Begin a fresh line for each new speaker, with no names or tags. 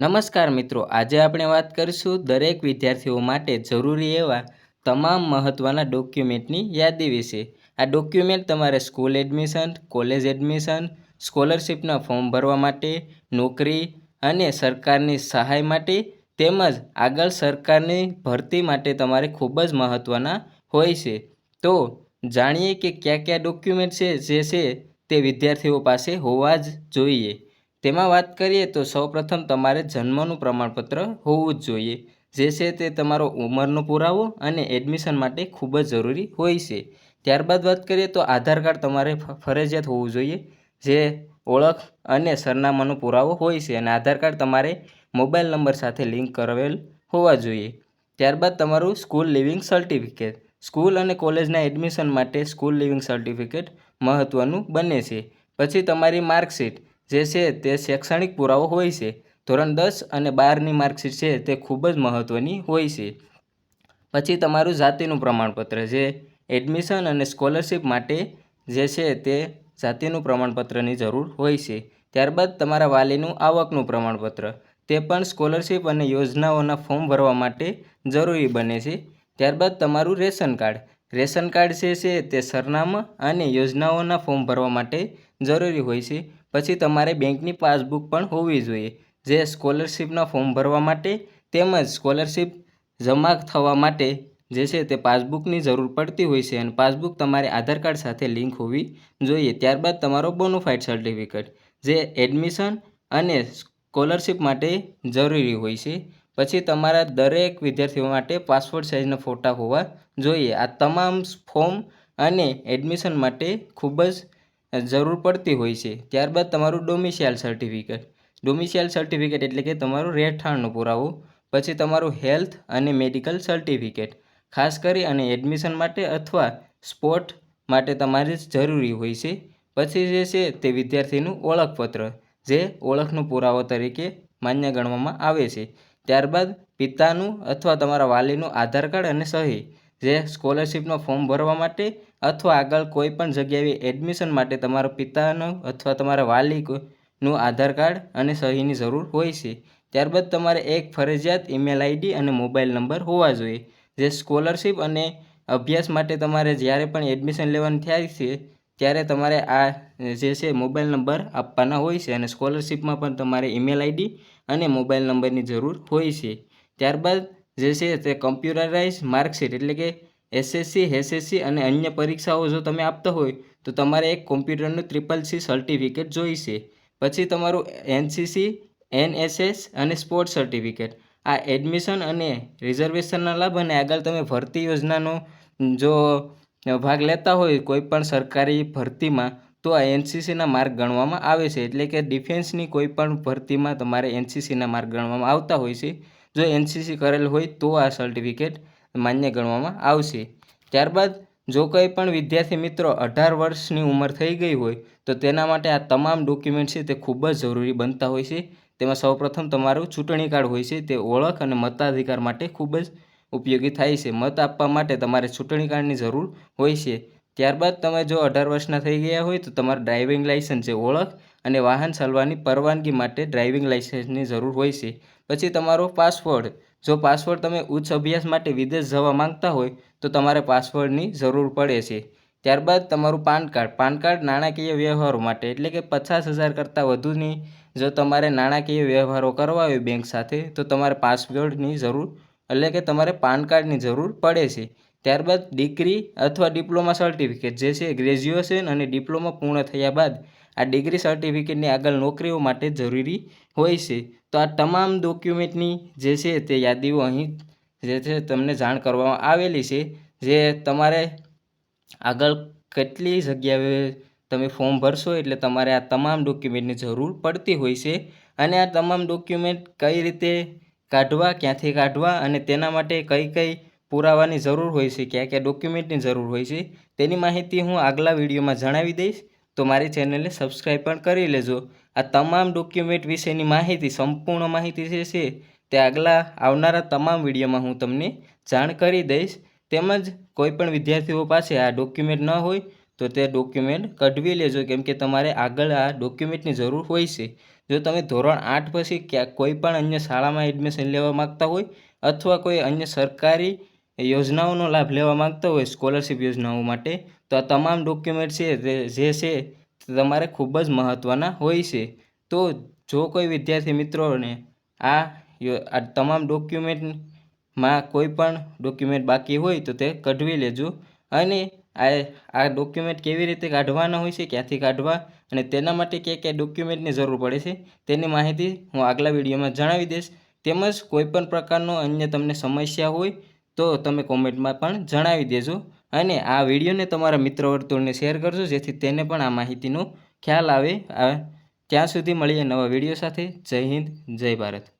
નમસ્કાર મિત્રો, આજે આપણે વાત કરીશું દરેક વિદ્યાર્થીઓ માટે જરૂરી એવા તમામ મહત્ત્વના ડોક્યુમેન્ટની યાદી વિશે. આ ડોક્યુમેન્ટ તમારે સ્કૂલ એડમિશન, કોલેજ એડમિશન, સ્કોલરશિપના ફોર્મ ભરવા માટે, નોકરી અને સરકારની સહાય માટે તેમજ આગળ સરકારની ભરતી માટે તમારે ખૂબ જ મહત્ત્વના હોય છે. તો જાણીએ કે કયા કયા ડોક્યુમેન્ટ છે જે છે તે વિદ્યાર્થીઓ પાસે હોવા જ જોઈએ. તેમાં વાત કરીએ તો સૌપ્રથમ તમારે જન્મનું પ્રમાણપત્ર હોવું જ જોઈએ. જે છે તે તમારો ઉંમરનો પુરાવો અને એડમિશન માટે ખૂબ જ જરૂરી હોય છે. ત્યારબાદ વાત કરીએ તો આધાર કાર્ડ તમારે ફરજિયાત હોવું જોઈએ. જે ઓળખ અને સરનામાનો પુરાવો હોય છે અને આધાર કાર્ડ તમારે મોબાઈલ નંબર સાથે લિંક કરાવેલ હોવા જોઈએ. ત્યારબાદ તમારું સ્કૂલ લિવિંગ સર્ટિફિકેટ. સ્કૂલ અને કોલેજના એડમિશન માટે સ્કૂલ લિવિંગ સર્ટિફિકેટ મહત્ત્વનું બને છે. પછી તમારી માર્કશીટ. જે છે તે શૈક્ષણિક પુરાવો હોય છે. ધોરણ દસ અને બારની માર્કશીટ છે તે ખૂબ જ મહત્ત્વની હોય છે. પછી તમારું જાતિનું પ્રમાણપત્ર જે એડમિશન અને સ્કોલરશિપ માટે જે છે તે જાતિનું પ્રમાણપત્રની જરૂર હોય છે. ત્યારબાદ તમારા વાલીનું આવકનું પ્રમાણપત્ર. તે પણ સ્કોલરશિપ અને યોજનાઓના ફોર્મ ભરવા માટે જરૂરી બને છે. ત્યારબાદ તમારું રેશન કાર્ડ. રેશન કાર્ડ જે છે તે સરનામા અને યોજનાઓના ફોર્મ ભરવા માટે જરૂરી હોય છે. પછી તમારે બેંકની પાસબુક પણ હોવી જોઈએ, જે સ્કોલરશિપના ફોર્મ ભરવા માટે તેમજ સ્કોલરશિપ જમા થવા માટે જે છે તે પાસબુકની જરૂર પડતી હોય છે અને પાસબુક તમારે આધાર કાર્ડ સાથે લિંક હોવી જોઈએ. ત્યારબાદ તમારો બોનોફાઇડ સર્ટિફિકેટ, જે એડમિશન અને સ્કોલરશિપ માટે જરૂરી હોય છે. પછી તમારા દરેક વિદ્યાર્થીઓ માટે પાસપોર્ટ સાઇઝના ફોટા હોવા જોઈએ. આ તમામ ફોર્મ અને એડમિશન માટે ખૂબ જ જરૂર પડતી હોય છે. ત્યારબાદ તમારું ડોમિશિયલ સર્ટિફિકેટ ડોમિશિયલ સર્ટિફિકેટ એટલે કે તમારું રહેઠાણનો પુરાવો, પછી તમારું હેલ્થ અને મેડિકલ સર્ટિફિકેટ ખાસ કરી અને એડમિશન માટે અથવા સ્પોર્ટ માટે તમારે જરૂરી હોય છે. પછી જે છે તે વિદ્યાર્થીનું ઓળખપત્ર, જે ઓળખનો પુરાવો તરીકે માન્ય ગણવામાં આવે છે. ત્યારબાદ પિતાનું અથવા તમારા વાલીનું આધાર કાર્ડ અને સહી. જે સ્કોલરશિપનો ફોર્મ ભરવા માટે અથવા આગળ કોઈ પણ જગ્યાએ એડમિશન માટે તમારા પિતાનું અથવા તમારા વાલીનું આધાર કાર્ડ અને સહીની જરૂર હોય છે. ત્યારબાદ તમારે એક ફરજિયાત ઈમેલ આઈડી અને મોબાઈલ નંબર હોવા જોઈએ. જે સ્કોલરશિપ અને અભ્યાસ માટે તમારે જ્યારે પણ એડમિશન લેવાનું થાય છે, ત્યારે તમારે આ જે છે મોબાઈલ નંબર આપવાના હોય છે અને સ્કોલરશિપમાં પણ તમારે ઈમેલ આઈડી અને મોબાઈલ નંબરની જરૂર હોય છે. ત્યારબાદ જે છે તે કમ્પ્યુટરાઇઝ માર્કશીટ એટલે કે એસએસસી એસએસસી અને અન્ય પરીક્ષાઓ જો તમે આપતા હોય, તો તમારે એક કોમ્પ્યુટરનું ટ્રિપલ સી સર્ટિફિકેટ જોઈશે. પછી તમારું એનસીસી એનએસએસ અને સ્પોર્ટ્સ સર્ટિફિકેટ આ એડમિશન અને રિઝર્વેશનના લાભ અને આગળ તમે ભરતી યોજનાનો જો ભાગ લેતા હોય કોઈ પણ સરકારી ભરતીમાં, તો આ એનસીસીના માર્ક ગણવામાં આવે છે. એટલે કે ડિફેન્સની કોઈ પણ ભરતીમાં તમારે એનસીસીના માર્ક ગણવામાં આવતા હોય છે. જો એનસીસી કરેલ હોય તો આ સર્ટિફિકેટ માન્ય ગણવામાં આવશે. ત્યારબાદ, જો કંઈ પણ વિદ્યાર્થી મિત્રો અઢાર વર્ષની ઉંમર થઈ ગઈ હોય, તો તેના માટે આ તમામ ડોક્યુમેન્ટ છે તે ખૂબ જ જરૂરી બનતા હોય છે. તેમાં સૌપ્રથમ તમારું ચૂંટણી કાર્ડ હોય છે, તે ઓળખ અને મતાધિકાર માટે ખૂબ જ ઉપયોગી થાય છે. મત આપવા માટે તમારે ચૂંટણી કાર્ડની જરૂર હોય છે. ત્યારબાદ, તમે જો અઢાર વર્ષના થઈ ગયા હોય, તો તમારે ડ્રાઇવિંગ લાઇસન્સ છે, ઓળખ અને વાહન ચાલવાની પરવાનગી માટે ડ્રાઇવિંગ લાઇસન્સની જરૂર હોય છે. પછી તમારો પાસપોર્ટ જો પાસપોર્ટ તમે ઉચ્ચ અભ્યાસ માટે વિદેશ જવા માંગતા હોય, તો તમારે પાસપોર્ટની જરૂર પડે છે. ત્યારબાદ તમારું પાન કાર્ડ. પાન કાર્ડ નાણાકીય વ્યવહારો માટે, એટલે કે પચાસ હજાર કરતાં વધુની જો તમારે નાણાકીય વ્યવહારો કરવા હોય બેંક સાથે, તો તમારે પાસપોર્ટની જરૂર, એટલે કે તમારે પાન કાર્ડની જરૂર પડે છે. ત્યારબાદ ડિગ્રી અથવા ડિપ્લોમા સર્ટિફિકેટ, જે છે ગ્રેજ્યુએશન અને ડિપ્લોમા પૂર્ણ થયા બાદ આ ડિગ્રી સર્ટિફિકેટની આગળ નોકરીઓ માટે જરૂરી હોય છે. તો આ તમામ ડોક્યુમેન્ટની જે છે તે યાદીઓ અહીં જે છે તમને જાણ કરવામાં આવેલી છે, જે તમારે આગળ કેટલી જગ્યાએ તમે ફોર્મ ભરશો એટલે તમારે આ તમામ ડોક્યુમેન્ટની જરૂર પડતી હોય છે. અને આ તમામ ડોક્યુમેન્ટ કઈ રીતે કાઢવા, ક્યાંથી કાઢવા અને તેના માટે કઈ કઈ પુરાવાની જરૂર હોય છે, ક્યાં ક્યાં ડોક્યુમેન્ટની જરૂર હોય છે, તેની માહિતી હું આગલા વિડીયોમાં જણાવી દઈશ. તો મારી ચેનલને સબસ્ક્રાઈબ પણ કરી લેજો. આ તમામ ડોક્યુમેન્ટ વિશેની માહિતી, સંપૂર્ણ માહિતી જે છે, તે આગલા આવનારા તમામ વિડીયોમાં હું તમને જાણ કરી દઈશ. તેમજ કોઈપણ વિદ્યાર્થીઓ પાસે આ ડોક્યુમેન્ટ ન હોય, તો તે ડોક્યુમેન્ટ કઢવી લેજો, કેમ કે તમારે આગળ આ ડોક્યુમેન્ટની જરૂર હોય છે. જો તમે ધોરણ આઠ પછી ક્યાં કોઈ પણ અન્ય શાળામાં એડમિશન લેવા માગતા હોય, અથવા કોઈ અન્ય સરકારી યોજનાઓનો લાભ લેવા માગતા હોય સ્કોલરશિપ યોજનાઓ માટે, તો આ તમામ ડોક્યુમેન્ટ છે, જે છે તમારે ખૂબ જ મહત્ત્વના હોય છે. તો જો કોઈ વિદ્યાર્થી મિત્રોને આ આ તમામ ડોક્યુમેન્ટમાં કોઈ પણ ડોક્યુમેન્ટ બાકી હોય, તો તે કઢવી લેજો. અને આ આ ડોક્યુમેન્ટ કેવી રીતે કાઢવાના હોય છે, ક્યાંથી કાઢવા અને તેના માટે કયા કયા ડોક્યુમેન્ટની જરૂર પડે છે, તેની માહિતી હું આગલા વિડીયોમાં જણાવી દઈશ. તેમજ કોઈ પણ પ્રકારનો અન્ય તમને સમસ્યા હોય તો તમે કોમેન્ટમાં પણ જણાવી દેજો અને આ વિડીયોને તમારા મિત્ર વર્તુળને શેર કરજો, જેથી તેને પણ આ માહિતીનો ખ્યાલ આવે. ત્યાં સુધી મળીએ નવા વીડિયો સાથે. જય હિન્દ, જય ભારત.